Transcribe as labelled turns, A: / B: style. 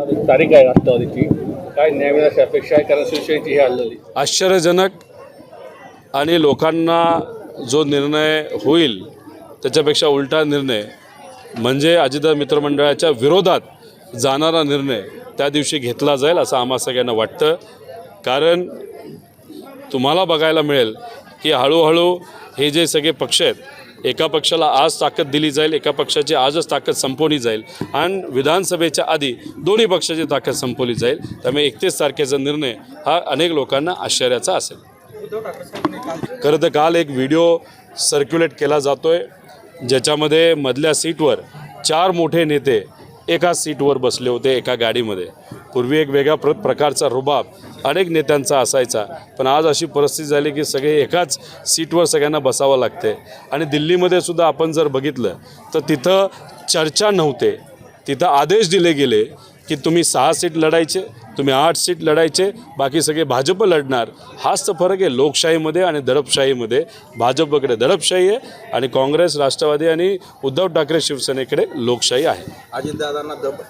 A: तारीख आहे राष्ट्रवादीची काय न्याय मिळण्याची अपेक्षा आहे? कारण शिवसेनेची ही हल्लेली.
B: आश्चर्यजनक आणि लोकांना जो निर्णय होईल त्याच्यापेक्षा उलटा निर्णय म्हणजे अजितदादा मित्रमंडळाच्या विरोधात जाणारा निर्णय त्या दिवशी घेतला जाईल असं आम्हा सगळ्यांना वाटतं. कारण तुम्हाला बघायला मिळेल की हळूहळू हे जे सगळे पक्ष आहेत एका पक्षाला आज ताकद दिली जाईल एका पक्षाची आजच ताकद संपवली जाईल आणि विधानसभेच्या आधी दोन्ही पक्षाची ताकद संपवली जाईल. त्यामुळे एकतीस तारखेचा निर्णय हा अनेक लोकांना आश्चर्याचा असेल. खरं तर काल एक व्हिडिओ सर्क्युलेट केला जातो आहे ज्याच्यामध्ये मधल्या सीटवर चार मोठे नेते एकाच सीटवर बसले होते एका गाडीमध्ये. पूर्वी एक वेगळ्या प्र प्रकारचा रुबाब अनेक नेत्यांचा असायचा. पण आज अशी परिस्थिती झाली की सगळे एकाच सीटवर सगळ्यांना बसावं लागते आणि दिल्लीमध्ये सुद्धा आपण जर बघितलं तर तिथं चर्चा नव्हते. तिथं आदेश दिले गेले की तुम्ही सहा सीट लढायचे तुम्ही आठ सीट लढायचे बाकी सगळे भाजप लढणार. हाच तर फरक आहे लोकशाहीमध्ये आणि दडपशाहीमध्ये. भाजपकडे दडपशाही आहे आणि काँग्रेस राष्ट्रवादी आणि उद्धव ठाकरे शिवसेनेकडे लोकशाही आहे.
C: अजितदादांना दब